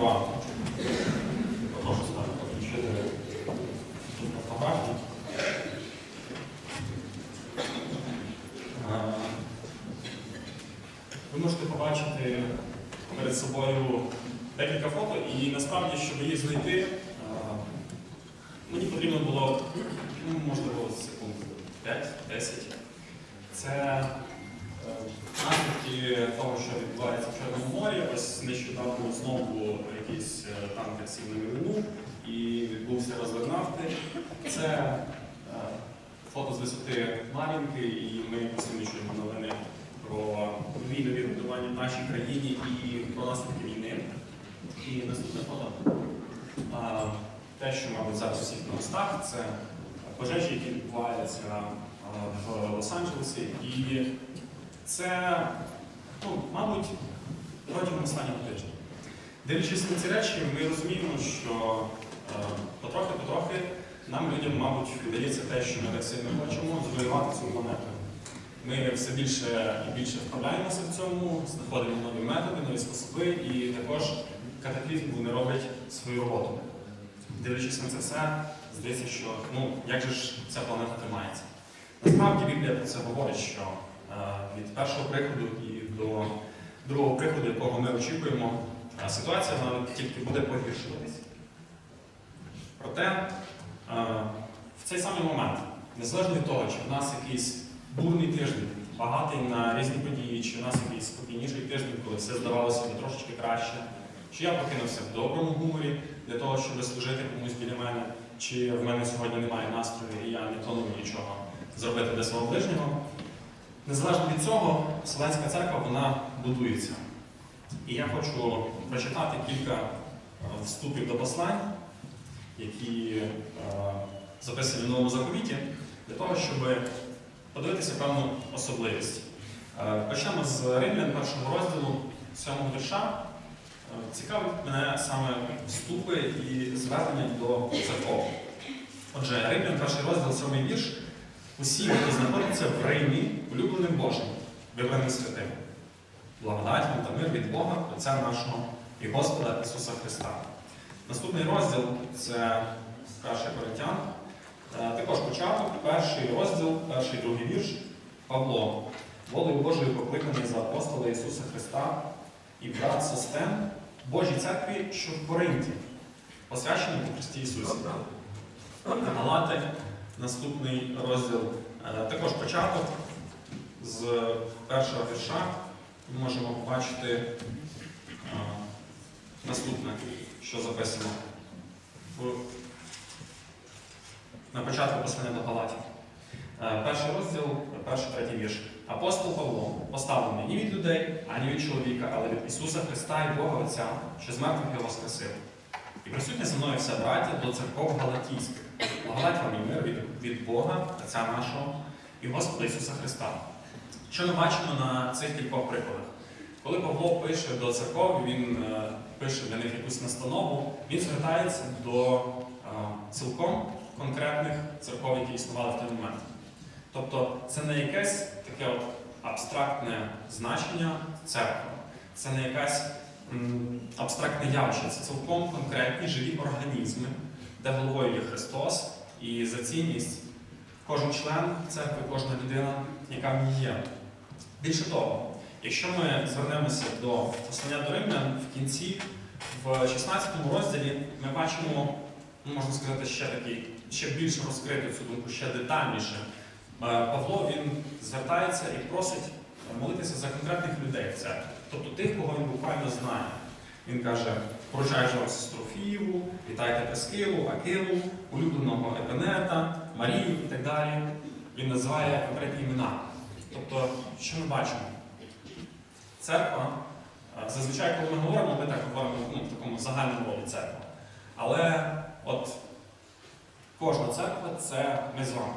Wow. Відбувається в Чорному морі. Ось нещодавно знову якийсь е, танкер сів на мілину і відбувся розлив нафти. Це е, фото з висоти Мар'їнки, і ми постійно чуємо новини про війну відбудування в нашій країні і про наслідки війни. І наступне фото. Те, що, мабуть, зараз у всіх на устах, це пожежі, які відбуваються в Лос-Анджелесі. І це, ну, мабуть, протягом останнього тижня. Дивлячись на ці речі, ми розуміємо, що е, потрохи-потрохи нам людям, мабуть, видається те, що ми так сильно хочемо завоювати цю планету. Ми все більше і більше вправляємося в цьому, знаходимо нові методи, нові способи, і також катаклізм вони роблять свою роботу. Дивлячись на це все, здається, що ну, як же ж ця планета тримається. Насправді Біблія про це говорить, що е, від першого приходу до другого приходу, якого ми очікуємо, ситуація вона тільки буде погіршуватись. Проте в цей самий момент, незалежно від того, чи в нас якийсь бурний тиждень, багатий на різні події, чи в нас якийсь спокійніший тиждень, коли все здавалося мені трошечки краще, чи я прокинувся в доброму гуморі для того, щоб служити комусь біля мене, чи в мене сьогодні немає настрою і я не планую нічого зробити для свого ближнього. Незалежно від цього, Вселенська церква вона будується. І я хочу прочитати кілька е, вступів до послань, які е, записані в новому заповіті, для того, щоб подивитися певну особливість. Е, Почнемо з Римлян першого розділу сьомого вірша. Цікавить мене саме вступи і звернення до церков. Отже, Римлян перший розділ, сьомий вірш. Усі, хто знаходиться в Римі, улюбленим Божим, вибраним святим. Благодать вам та мир від Бога, Отця нашого і Господа Ісуса Христа. Наступний розділ це 1 Коринтян. Е, Також початок, перший розділ, перший другий вірш. Павло, волею Божою покликаний за апостола Ісуса Христа і брат Состен Божій церкві, що в Коринті, посвячений у Христі Ісусі. Галати, наступний розділ, е, також початок з першого вірша. Ми можемо побачити е, наступне, що записано на початку послання до Галатів. Е, Перший розділ, перший третій вірш. Апостол Павло поставлений ні від людей, ані від чоловіка, але від Ісуса Христа і Бога Отця, що з мертвих його воскресив. І присутня зі мною вся браття до церков Галатійських. Благодать вам і мир від, від Бога, Отця нашого і Господа Ісуса Христа. Що ми бачимо на цих кількох прикладах? Коли Павло пише до церков, він е, пише для них якусь настанову, він звертається до е, цілком конкретних церков, які існували в той момент. Тобто це не якесь таке от абстрактне значення церкви, це не якась м, абстрактне явище, це цілком конкретні живі організми, де головою є Христос, і за цінність кожен член церкви, кожна людина, яка в ній є. Більше того, якщо ми звернемося до послання до римлян в кінці, в 16 розділі, ми бачимо, ну, можна сказати, ще такий, ще більш розкриту цю думку, ще детальніше. Е, Павло він звертається і просить молитися за конкретних людей в церкві, тобто тих, кого він буквально знає. Він каже: же вам сестру Фієву, вітайте Прескилу, Акилу, улюбленого Епенета, Марію і так далі. Він називає конкретні імена. Тобто, що ми бачимо? Церква, е, зазвичай, коли ми говоримо, ми так говоримо ну, в такому загальному ролі церква. Але от кожна церква це ми з вами.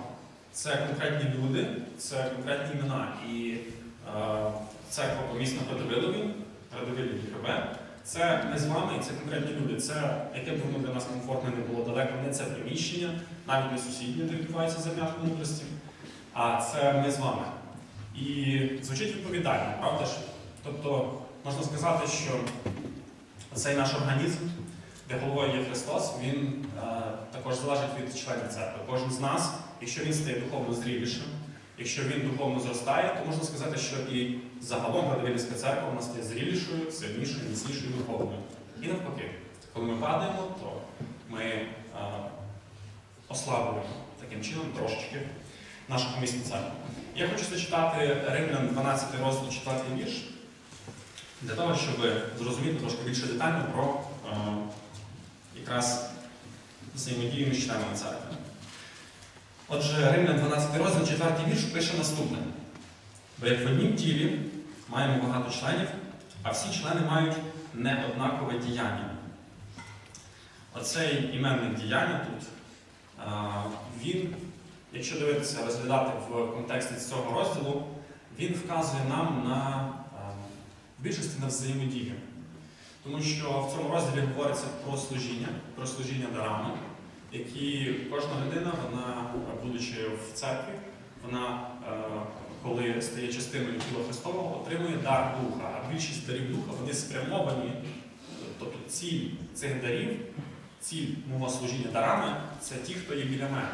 Це конкретні люди, це конкретні імена. І е, церква помісна Радовилові, Радовилів ГКБ, це ми з вами, це конкретні люди. Це, яке б воно для нас комфортне не було далеко, не це приміщення, навіть не сусіднє, де відбувається зернятко мудрості, а це ми з вами. І звучить відповідально, правда ж? Тобто, можна сказати, що Цей наш організм, де головою є Христос, він е, також залежить від членів церкви. Кожен з нас, якщо він стає духовно зрілішим, якщо він духовно зростає, то можна сказати, що і загалом Градовілівська церква у нас стає зрілішою, сильнішою, міцнішою духовною. І навпаки, коли ми падаємо, то ми е, ослаблюємо таким чином трошечки нашу помісну церкву. Я хочу зачитати Римлян 12 розділ 4 вірш, для того, щоб зрозуміти трошки більше детально про е, якраз взаємодію між членами церкви. Отже, Римлян 12 розділ 4 вірш пише наступне. Бо як в однім тілі маємо багато членів, а всі члени мають неоднакове діяння. Оцей іменник діяння тут, він, якщо дивитися, розглядати в контексті цього розділу, він вказує нам на більшості на взаємодію. Тому що в цьому розділі говориться про служіння, про служіння дарами, які кожна людина, вона, будучи в церкві, вона, е, коли стає частиною тіла Христового, отримує дар Духа. А більшість дарів Духа вони спрямовані, тобто ціль цих дарів, ціль мого служіння дарами це ті, хто є біля мене,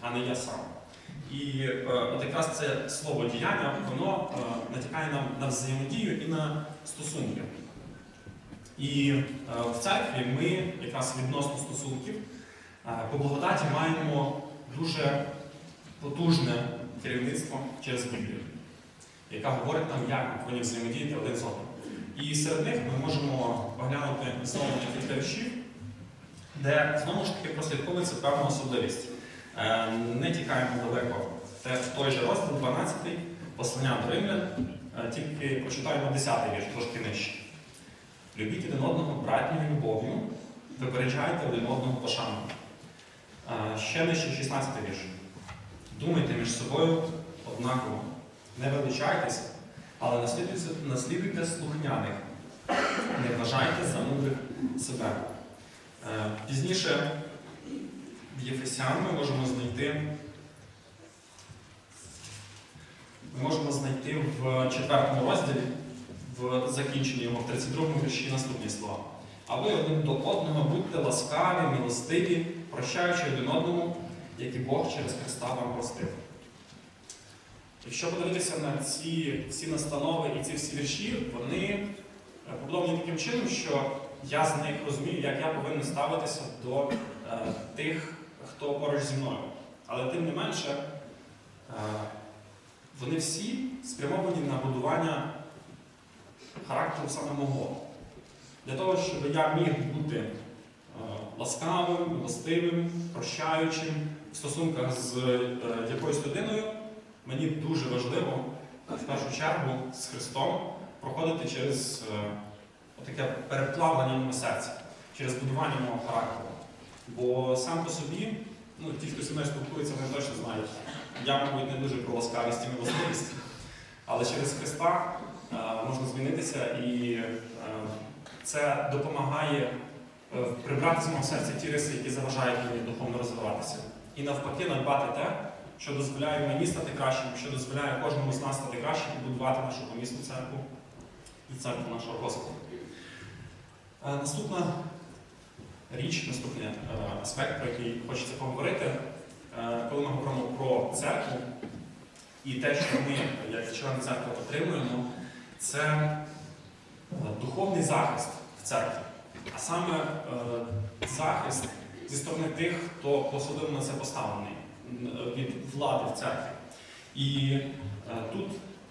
а не я сам. І е, от якраз це слово діяння, воно е, натякає нам на взаємодію і на стосунки. І в церкві ми якраз відносно стосунків по благодаті маємо дуже потужне керівництво через Біблію, яка говорить нам, як ми повинні взаємодіяти один з одним. І серед них ми можемо поглянути знову кілька віршів, де знову ж таки прослідковується певна особливість. Е, Не тікаємо далеко. Це той же розділ, 12, й послання до римлян, е, тільки прочитаємо 10-й вірш, трошки нижче. Любіть один одного братньою любов'ю, випереджайте один одного пошану. Е, Ще нижче 16 вірш. Думайте між собою однаково. Не величайтеся, але наслідуйте, наслідуйте слухняних. Не вважайте за мудрих себе. Е, Пізніше в Єфесян ми можемо знайти. Ми можемо знайти в четвертому розділі, в закінченні його, в 32-му вірші наступні слова. А ви один до одного будьте ласкаві, милостиві, прощаючи один одному, як і Бог через Христа вам простив. Якщо подивитися на ці всі настанови і ці всі вірші, вони е, побудовані таким чином, що я з них розумію, як я повинен ставитися до е, тих, хто поруч зі мною. Але тим не менше, е, вони всі спрямовані на будування характеру саме мого. Для того, щоб я міг бути ласкавим, милостивим, прощаючим в стосунках з е, якоюсь людиною, мені дуже важливо в першу чергу з Христом проходити через е, таке переплавлення мого серця, через будування мого характеру. Бо сам по собі, ну, ті, хто зі мною спілкується, вони точно знають, я, мабуть, не дуже про ласкавість і милостивість, але через Христа е, можна змінитися і е, це допомагає е, прибрати з мого серця ті риси, які заважають мені духовно розвиватися. І навпаки, надбати те, що дозволяє мені стати кращим, що дозволяє кожному з нас стати кращим і будувати нашу помісну церкву і церкву нашого Господа. Е, Наступна річ, наступний е, аспект, про який хочеться поговорити, е, коли ми говоримо про церкву і те, що ми, як члени церкви, отримуємо, це е, духовний захист в церкві, а саме е, захист зі сторони тих, хто посудив на це поставлений е, від влади в церкві. І е, тут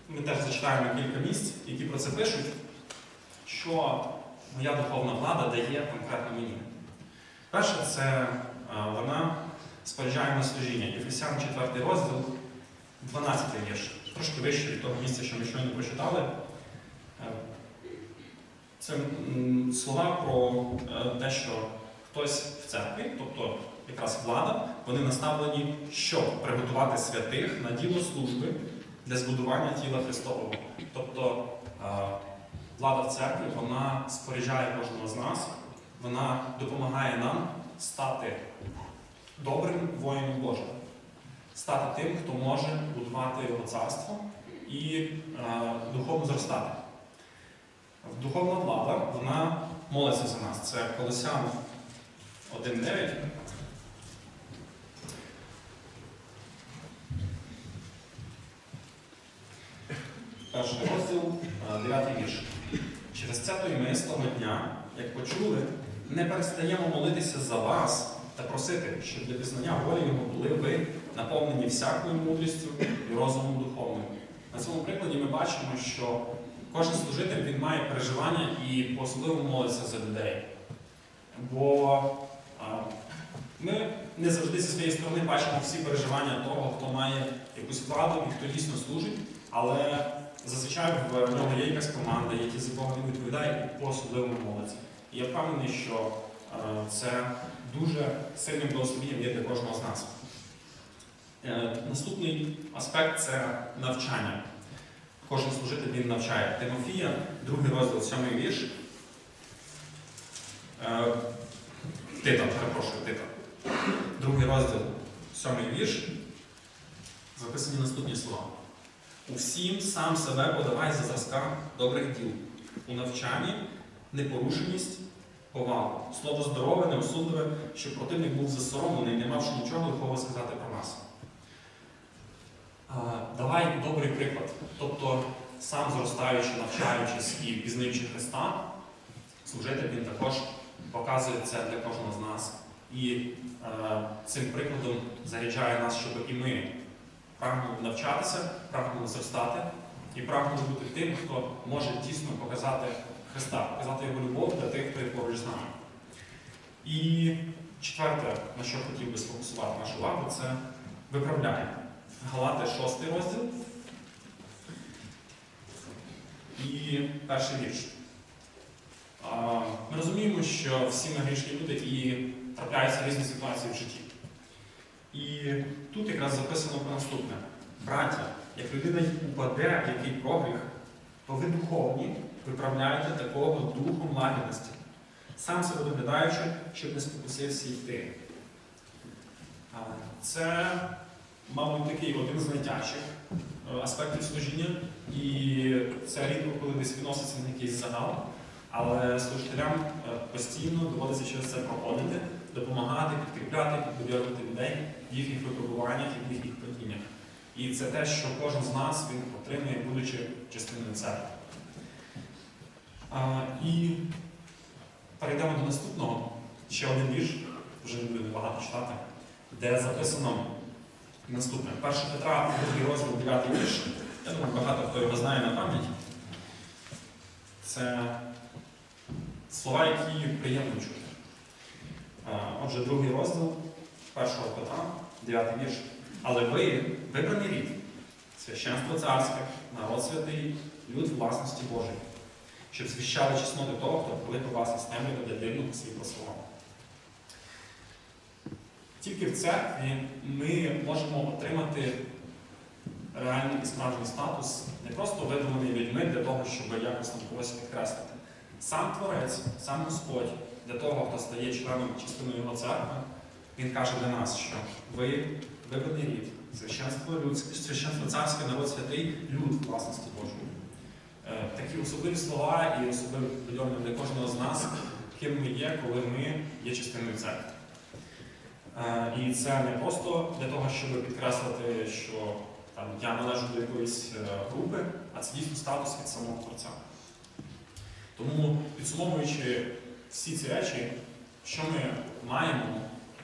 ми теж зачитаємо кілька місць, які про це пишуть, що моя духовна влада дає конкретно мені. Перше, це вона споряджає на служіння. Єфесян 4 розділ, 12 вірш. Трошки вище від того місця, що ми щойно прочитали. Це слова про е, те, що хтось в церкві, тобто якраз влада, вони наставлені, щоб приготувати святих на діло служби для збудування тіла Христового. Тобто е, влада в церкві вона споряджає кожного з нас, вона допомагає нам стати добрим воїном Божим, стати тим, хто може будувати його царство і е, духовно зростати. Духовна влада, вона молиться за нас. Це Колосян 1.9. Перший розділ, е, дев'ятий вірш. Через це то й ми з того дня, як почули, не перестаємо молитися за вас та просити, щоб для пізнання волі Його були ви наповнені всякою мудрістю і розумом духовним. На цьому прикладі ми бачимо, що кожен служитель він має переживання і по-особливо молиться за людей. Бо ми не завжди зі своєї сторони бачимо всі переживання того, хто має якусь владу і хто дійсно служить, але зазвичай в нього є якась команда, які за кого він відповідає і по-особливому молиться. І я впевнений, що це дуже сильним благословенням є для кожного з нас. Е, Наступний аспект це навчання. Кожен служитель він навчає. Тимофія, другий розділ, сьомий вірш. Е, Тита, перепрошую, Тита. Другий розділ, сьомий вірш. Записані наступні слова. Усім сам себе подавай за зразка добрих діл. У навчанні непорушеність, повагу. Слово здорове, неосудливе, щоб противник був засоромлений, не мавши нічого лихого сказати про нас. Давай добрий приклад. Тобто, сам зростаючи, навчаючись і пізнаючи Христа, служитель він також показує це для кожного з нас. І е, цим прикладом заряджає нас, щоб і ми прагнули навчатися, прагнули зростати і прагнули бути тим, хто може дійсно показати Христа, показати Його любов для тих, хто є поруч з нами. І четверте, на що хотів би сфокусувати нашу увагу, це виправляє. Галати 6 розділ. І перший вірш. Ми розуміємо, що всі ми грішні люди і трапляються різні ситуації в житті. І тут якраз записано про наступне. Браття, як людина упаде в який прогріх, то ви духовні виправляєте такого духом лагідності, сам себе доглядаючи, щоб не спокусився йти. Це, мабуть, такий один з найтяжчих е, аспектів служіння, і це рідко, коли десь відноситься на якийсь загал. Але служителям е, постійно доводиться через це проходити, допомагати, підкріпляти, підбадьорювати людей в їхніх випробуваннях і в їхніх падіннях. І це те, що кожен з нас він отримує, будучи частиною церкви. І перейдемо до наступного. Ще один вірш, вже не буду багато читати, де записано наступне. 1 Петра, 2 розділ, 9 вірш. Я думаю, багато хто його знає на пам'ять. Це слова, які приємно чути. Отже, другий розділ 1 Петра, 9 вірш. Але ви вибраний рід, священство царське, народ святий, люд власності Божої, щоб звіщали чесноти того, хто покликав вас із темряви для дивного світла свого. Тільки в церкві ми можемо отримати реальний і справжній статус, не просто видуманий людьми для того, щоб якось там когось підкреслити. Сам Творець, сам Господь, для того, хто стає членом частиною його церкви, він каже для нас, що ви вибраний рід, священство людське, священство царське, народ святий, люд власності Божої. Е, Такі особливі слова і особливі підйомні для кожного з нас, ким ми є, коли ми є частиною церкви. Е, І це не просто для того, щоб підкреслити, що там, я належу до якоїсь е, групи, а це дійсно статус від самого Творця. Тому, підсумовуючи всі ці речі, що ми маємо,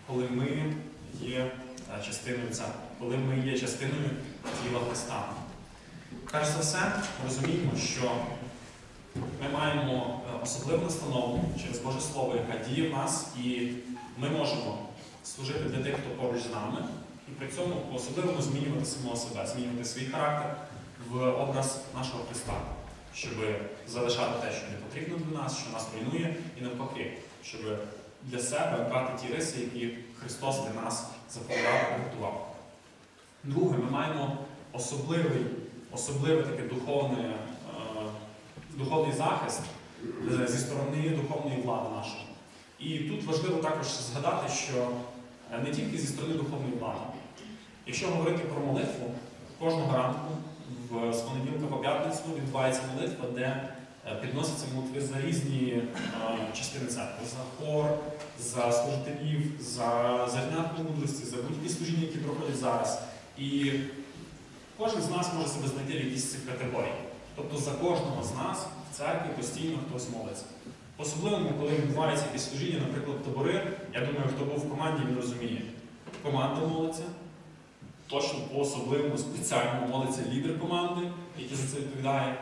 коли ми є е, частиною церкви, коли ми є частиною тіла Христа. Перш за все, ми розуміємо, що ми маємо особливу настанову через Боже Слово, яка діє в нас, і ми можемо служити для тих, хто поруч з нами, і при цьому по-особливому змінювати самого себе, змінювати свій характер в образ нашого Христа, щоб залишати те, що не потрібно для нас, що нас руйнує, і навпаки, щоб для себе брати ті риси, які Христос для нас заповідав і готував. Друге, ми маємо особливий, особливий такий духовний, е, духовний захист е, зі сторони духовної влади нашої. І тут важливо також згадати, що е, не тільки зі сторони духовної влади. Якщо говорити про молитву, кожного ранку з понеділка по п'ятницю відбувається молитва, де е, підносяться молитви за різні е, частини церкви, за хор, за служителів, за зернятку мудрості, за будь-які служіння, які проходять зараз. І кожен з нас може себе знайти в якійсь цих категорій. Тобто за кожного з нас в церкві постійно хтось молиться. Особливо, коли відбуваються якісь служіння, наприклад, табори, я думаю, хто був в команді, він розуміє. Команда молиться, точно по-особливому, спеціально молиться лідер команди, який за це відповідає.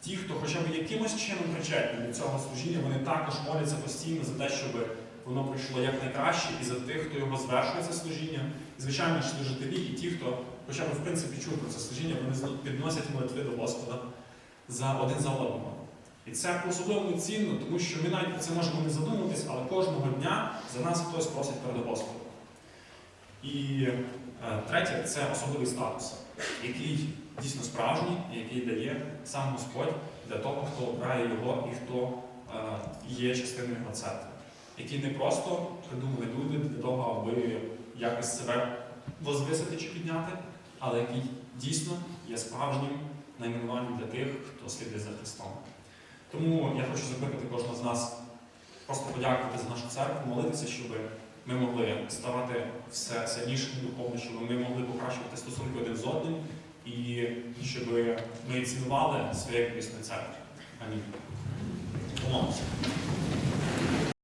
Ті, хто хоча б якимось чином причетні до цього служіння, вони також моляться постійно за те, щоб воно пройшло якнайкраще, і за тих, хто його звершує це служіння. І, звичайно ж, служителі, і ті, хто хоча б в принципі чув про це служіння, вони підносять молитви до Господа за один за одного. І це по-особливому цінно, тому що ми навіть про це можемо не задумуватись, але кожного дня за нас хтось просить перед Господом. І е, третє це особливий статус, який дійсно справжній, який дає сам Господь для того, хто обирає його і хто е, є частиною його церкви, який не просто придумали люди для того, аби якось себе возвисити чи підняти, але який дійсно є справжнім найменуванням для тих, хто слідує за Христом. Тому я хочу закликати кожного з нас просто подякувати за нашу церкву, молитися, щоб ми могли ставати все сильнішими духовно, щоб ми могли покращувати стосунки один з одним і щоб ми цінували своє крісне церкві. Амінь. Помолимося.